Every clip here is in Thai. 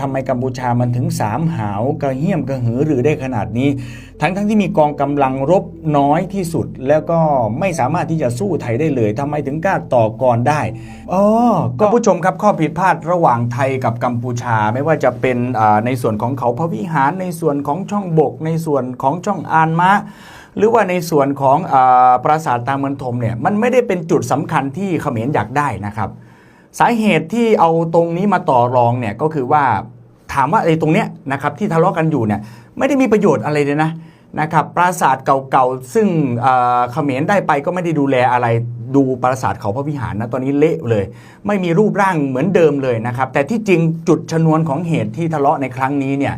ทำไมกัมพูชามันถึงสามหาวกระเหี้ยมกระหือหรือได้ขนาดนี้ ทั้งทั้งที่มีกองกำลังรบน้อยที่สุด แล้วก็ไม่สามารถที่จะสู้ไทยได้เลยทำไมถึงกล้าต่อกรได้อ๋อก็ผู้ชมครับข้อผิดพลาดระหว่างไทยกับกัมพูชาไม่ว่าจะเป็นในส่วนของเขาพระวิหารในส่วนของช่องบก ในส่วนของช่องอานมะหรือว่าในส่วนของอปราสาทตาเมืองทมเนี่ยมันไม่ได้เป็นจุดสำคัญที่เขมรอยากได้นะครับ สาเหตุที่เอาตรงนี้มาต่อรองเนี่ยก็คือว่าถามว่าไอ้ตรงเนี้ยนะครับที่ทะเลาะกันอยู่เนี่ยไม่ได้มีประโยชน์อะไรเลยนะนะครับปราสาทเก่าๆ ซึ่งเขมรได้ไปก็ไม่ได้ดูแลอะไรดูปราสาทเขาพระวิหารนะตอนนี้เละเลย ไม่มีรูปร่างเหมือนเดิมเลยนะครับ แต่ที่จริงจุดชนวนของเหตุที่ทะเลาะในครั้งนี้เนี่ย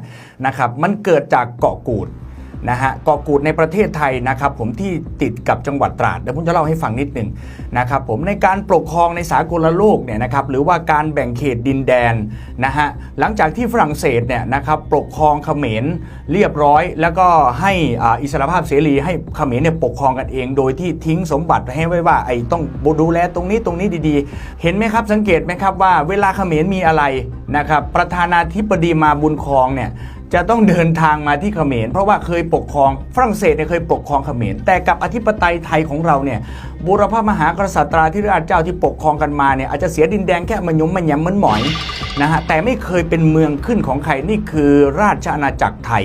นะครับมันเกิดจากเกาะกูด นะฮะเกาะกูดในประเทศไทยนะครับผมที่ติดกับจังหวัดตราดเดี๋ยวผมจะเล่าให้ฟังนิดหนึ่งนะครับผมในการปกครองในสากลโลกเนี่ยนะครับหรือว่าการแบ่งเขตดินแดนนะฮะหลังจากที่ฝรั่งเศสเนี่ยนะครับปกครองเขมรเรียบร้อย แล้วก็ให้อิสรภาพเสรีให้เขมรเนี่ยปกครองกันเอง โดยที่ทิ้งสมบัติให้ไว้ว่าไอ้ต้องดูแลตรงนี้ตรงนี้ดีๆ เห็นไหมครับสังเกตไหมครับว่าเวลาเขมรมีอะไรนะครับประธานาธิบดีมาบุญครองเนี่ย จะต้องเดินทางมาที่เขมร เพราะว่าเคยปกครองฝรั่งเศสเนี่ยเคยปกครองเขมร แต่กับอธิปไตยไทยของเราเนี่ยบูรพมหากษัตราธิราชเจ้าที่ปกครองกันมาเนี่ยอาจจะเสียดินแดงแค่มันยมมันยำมันหมอยนะฮะแต่ไม่เคยเป็นเมืองขึ้นของใครนี่คือราชอาณาจักรไทย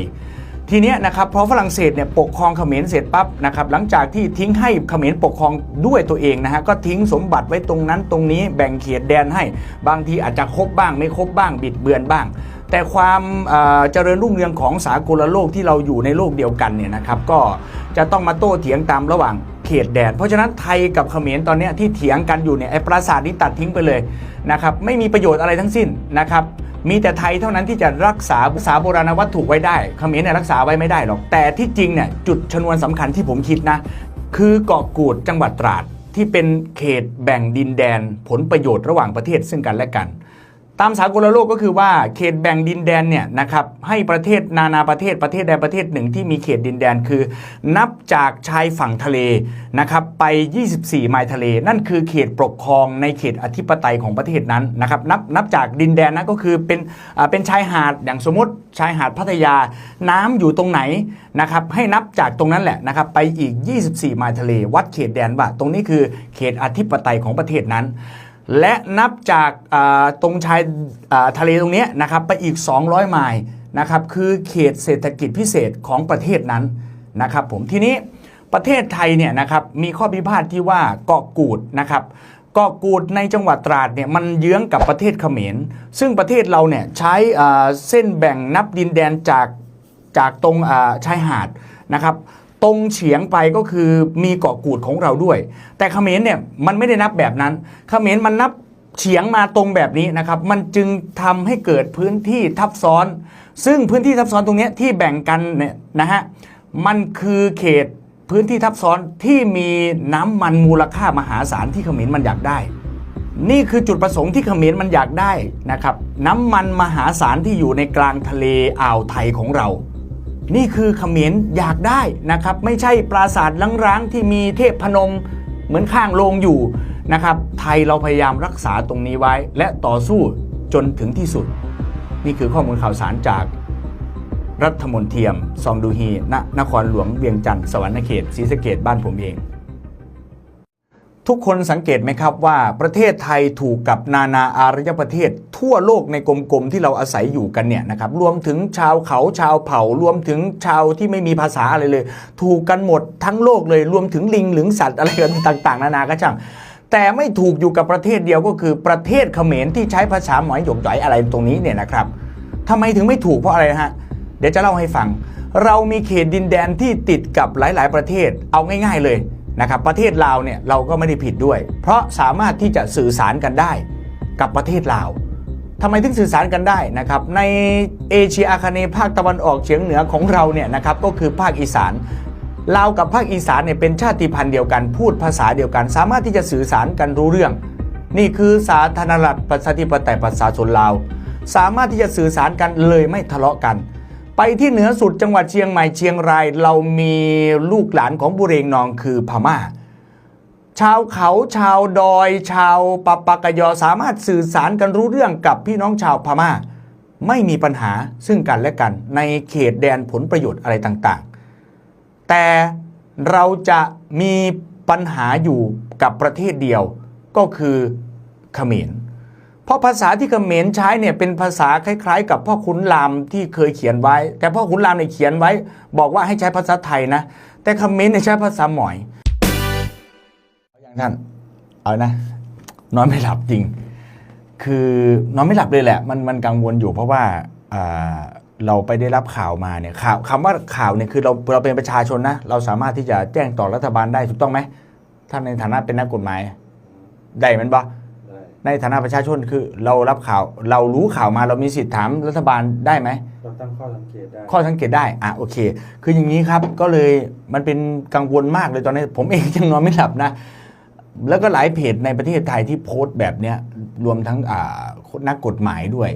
ทีเนี้ยนะครับพอฝรั่งเศสเนี่ยปกครองเขมรเสร็จปั๊บนะครับหลังจากที่ทิ้งให้เขมรปกครองด้วยตัวเองนะฮะก็ทิ้งสมบัติไว้ตรงนั้นตรงนี้แบ่งเขตแดนให้ บางทีอาจจะครบบ้างไม่ครบบ้างบิดเบือนบ้าง แต่ความเจริญรุ่งเรืองของสากลโลกที่เราอยู่ในโลกเดียวกันเนี่ยนะครับก็จะต้องมาโต้เถียงตามระหว่างเขตแดน เพราะฉะนั้นไทยกับเขมรตอนนี้ที่เถียงกันอยู่เนี่ยไอ้ปราสาทนี้ตัดทิ้งไปเลยนะครับไม่มีประโยชน์อะไรทั้งสิ้นนะครับมีแต่ไทยเท่านั้นที่จะรักษาสาโบราณวัตถุไว้ได้เขมรเนี่ยรักษาไว้ไม่ได้หรอกแต่ที่จริงเนี่ยจุดชนวนสำคัญที่ผมคิดนะคือเกาะกูดจังหวัดตราดที่เป็นเขตแบ่งดินแดนผลประโยชน์ระหว่างประเทศซึ่งกันและกัน ตามสากลโลกก็คือว่าเขตแบ่งดินแดนเนี่ยนะครับให้ประเทศนานาประเทศประเทศใดประเทศหนึ่งที่มีเขตดินแดนคือ นับจากชายฝั่งทะเลนะครับไป 24 ไมล์ทะเล นั่นคือเขตปกครองในเขตอธิปไตยของประเทศนั้นนะครับนับนับจากดินแดนนั้นก็คือเป็นเป็นชายหาดอย่างสมมติชายหาดพัทยาน้ำอยู่ตรงไหนนะครับให้นับจากตรงนั้นแหละนะครับไปอีก 24 ไมล์ทะเล วัดเขตแดนว่าตรงนี้คือเขตอธิปไตยของประเทศนั้น และนับจากตรงชายทะเลตรงนี้นะครับไปอีก 200 ไมล์นะครับคือเขตเศรษฐกิจพิเศษของประเทศนั้นนะครับผมทีนี้ประเทศไทยเนี่ยนะครับมีข้อพิพาทที่ว่าเกาะกูดนะครับเกาะกูดในจังหวัดตราดเนี่ยมันเยื้องกับประเทศเขมร ซึ่งประเทศเราเนี่ยใช้เส้นแบ่งนับดินแดนจากจากตรงชายหาดนะครับ ตรงเฉียงไปก็คือมีเกาะกูดของเราด้วย แต่เขมรเนี่ยมันไม่ได้นับแบบนั้นเขมรมันนับเฉียงมาตรงแบบนี้นะครับ มันจึงทำให้เกิดพื้นที่ทับซ้อน ซึ่งพื้นที่ทับซ้อนตรงนี้ที่แบ่งกันเนี่ยนะฮะ มันคือเขตพื้นที่ทับซ้อนที่มีน้ำมันมูลค่ามหาศาลที่เขมรมันอยากได้ นี่คือจุดประสงค์ที่เขมรมันอยากได้นะครับ น้ำมันมหาศาลที่อยู่ในกลางทะเลอ่าวไทยของเรา นี่คือเขมรอยากได้นะครับ ไม่ใช่ปราสาทล้างๆ ที่มีเทพพนมเหมือนข้างโรงอยู่นะครับ ไทยเราพยายามรักษาตรงนี้ไว้ และต่อสู้จนถึงที่สุด นี่คือข้อมูลข่าวสารจากรัฐมนเทียม ซองดูฮีณนครหลวงเวียงจันทร์สวรรณเขตศรีสะเกดบ้านผมเอง ทุกคนสังเกตไหมครับว่าประเทศไทยถูกกับนานาอารยประเทศ ทั่วโลกในกลมๆที่เราอาศัยอยู่กันเนี่ยนะครับรวมถึงชาวเขาชาวเผ่ารวมถึงชาวที่ไม่มีภาษาอะไรเลย ถูกกันหมดทั้งโลกเลยรวมถึงลิงหรือสัตว์อะไรกันต่างๆ นานาก็ช่างแต่ไม่ถูกอยู่กับประเทศเดียวก็คือประเทศเขมรที่ใช้ภาษาหมอยหยกหย่อยอะไรตรงนี้เนี่ยนะครับทำไมถึงไม่ถูกเพราะอะไรฮะเดี๋ยวจะเล่าให้ฟัง เรามีเขตดินแดนที่ติดกับหลาย ๆ ประเทศเอาง่าย ๆเลย นะครับประเทศลาวเนี่ยเราก็ไม่ได้ผิดด้วย เพราะสามารถที่จะสื่อสารกันได้กับประเทศลาวทำไมถึงสื่อสารกันได้นะครับในเอเชียอาคเนย์ภาคตะวันออกเฉียงเหนือของเราเนี่ยนะครับก็คือภาคอีสานลาวกับภาคอีสานเนี่ยเป็นชาติพันธุ์เดียวกันพูดภาษาเดียวกัน สามารถที่จะสื่อสารกันรู้เรื่อง นี่คือสาธารณรัฐประชาธิปไตยประชาชนลาว สามารถที่จะสื่อสารกันเลยไม่ทะเลาะกัน ไปที่เหนือสุดจังหวัดเชียงใหม่เชียงราย เรามีลูกหลานของบุเรงนองคือพม่า ชาวเขาชาวดอย ชาวปะปากยอสามารถสื่อสารกันรู้เรื่องกับพี่น้องชาวพม่า ไม่มีปัญหาซึ่งกันและกันในเขตแดนผลประโยชน์อะไรต่างๆ แต่เราจะมีปัญหาอยู่กับประเทศเดียวก็คือเขมร เพราะภาษาที่เขมรใช้เนี่ยเป็นภาษาคล้าย ๆ กับพ่อขุนรามที่เคยเขียนไว้ แต่พ่อขุนรามเนี่ยเขียนไว้ บอกว่าให้ใช้ภาษาไทยนะ แต่เขมรเนี่ยใช้ภาษาหมอยอย่างท่านเอานะนอนไม่หลับจริง คือนอนไม่หลับเลยแหละ มันมันกังวลอยู่เพราะว่าเราไปได้รับข่าวมาเนี่ยข่าวคำว่าข่าวเนี่ยคือเราเราเป็นประชาชนนะ เราสามารถที่จะแจ้งต่อรัฐบาลได้ถูกต้องไหมท่านในฐานะเป็นนักกฎหมายได้ไหมนบะได้ ในฐานะประชาชนคือเรารับข่าว เรารู้ข่าวมาเรามีสิทธิ์ถามรัฐบาลได้ไหมเราตั้งข้อสังเกตได้ ข้อสังเกตได้อะโอเค คืออย่างนี้ครับก็เลยมันเป็นกังวลมากเลยตอนนี้ ผมเองยังนอนไม่หลับนะ แล้วก็หลายเพจในประเทศไทยที่โพสต์แบบเนี้ยรวมทั้งอ่านักกฎหมายด้วย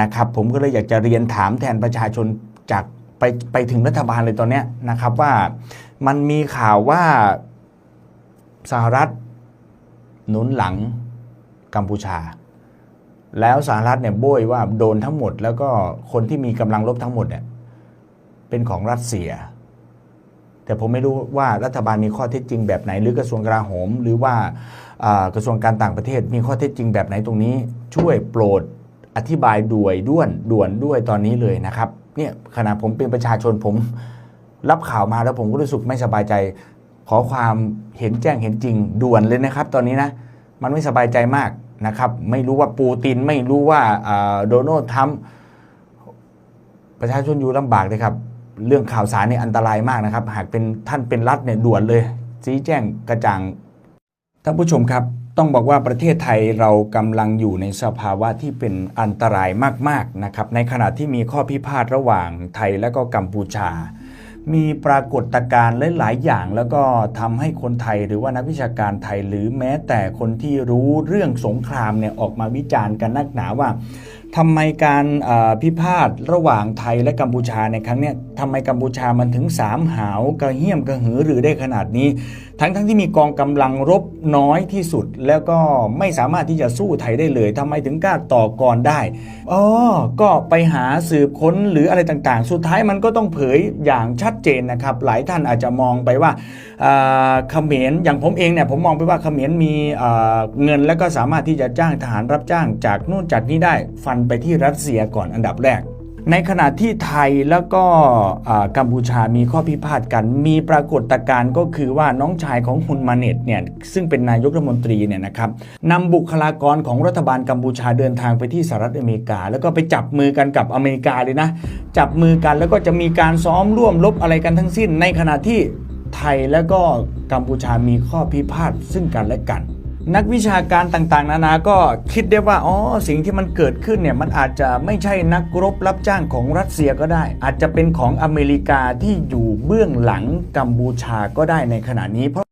นะครับ ผมก็เลยอยากจะเรียนถามแทนประชาชนจากไปไปถึงรัฐบาลเลยตอนเนี้ยนะครับว่ามันมีข่าวว่าสหรัฐหนุนหลัง กัมพูชา แล้วสหรัฐเนี่ยโบยว่าโดนทั้งหมด แล้วก็คนที่มีกำลังรบทั้งหมดเนี่ยเป็นของรัสเซีย แต่ผมไม่รู้ว่ารัฐบาลมีข้อเท็จจริงแบบไหน หรือกระทรวงกลาโหม หรือว่าอ่ากระทรวงการต่างประเทศมีข้อเท็จจริงแบบไหนตรงนี้ ช่วยโปรดอธิบายด่วยด้วนด่วนด้วยตอนนี้เลยนะครับเนี่ยขณะผมเป็นประชาชนผมรับข่าวมาแล้วผมก็รู้สึกไม่สบายใจ ขอความเห็นแจ้งเห็นจริงด่วนเลยนะครับ ตอนนี้นะ มันไม่สบายใจมาก นะครับ ไม่รู้ว่าปูตินไม่รู้ว่าโดนัลด์ทรัมป์ประชาชนอยู่ลำบากเลยครับ เรื่องข่าวสารเนี่ยอันตรายมากนะครับ หากเป็นท่านเป็นรัฐเนี่ยด่วนเลยชี้แจ้งกระจ่างท่านผู้ชมครับ ต้องบอกว่าประเทศไทยเรากำลังอยู่ในสภาวะที่เป็นอันตรายมากๆนะครับ ในขณะที่มีข้อพิพาทระหว่างไทยและก็กัมพูชา มีปรากฏการณ์หลายๆอย่าง แล้วก็ทำให้คนไทยหรือว่านักวิชาการไทยหรือแม้แต่คนที่รู้เรื่องสงครามเนี่ยออกมาวิจารณ์กันนักหนาว่า ทำไมการพิพาทระหว่างไทยและกัมพูชาในครั้งนี้ทำไมกัมพูชามันถึงสามหาวกระเฮี้ยมกระหือหรือได้ขนาดนี้ ทั้งทั้งที่มีกองกำลังรบน้อยที่สุด แล้วก็ไม่สามารถที่จะสู้ไทยได้เลยทำไมถึงกล้าต่อกรได้อ๋อก็ไปหาสืบค้นหรืออะไรต่างๆ สุดท้ายมันก็ต้องเผยอย่างชัดเจนนะครับ หลายท่านอาจจะมองไปว่าเขมรอย่างผมเองเนี่ยผมมองไปว่าเขมรมีเงิน แล้วก็สามารถที่จะจ้างทหารรับจ้างจากนู่นจากนี้ได้ฟันไปที่รัสเซียก่อนอันดับแรก ในขณะที่ไทยแล้วก็กัมพูชามีข้อพิพาทกัน มีปรากฏการณ์ก็คือว่าน้องชายของฮุนมาเนตเนี่ยซึ่งเป็นนายกรัฐมนตรีเนี่ยนะครับนำบุคลากรของรัฐบาลกัมพูชาเดินทางไปที่สหรัฐอเมริกา แล้วก็ไปจับมือกันกับอเมริกาเลยนะ จับมือกันแล้วก็จะมีการซ้อมร่วมรบอะไรกันทั้งสิ้น ในขณะที่ไทยแล้วก็กัมพูชามีข้อพิพาทซึ่งกันและกัน นักวิชาการต่างๆ นานาก็คิดได้ว่าอ๋อสิ่งที่มันเกิดขึ้นเนี่ยมันอาจจะไม่ใช่นักรบรับจ้างของรัสเซียก็ได้ อาจจะเป็นของอเมริกาที่อยู่เบื้องหลังกัมพูชาก็ได้ในขณะนี้เพราะ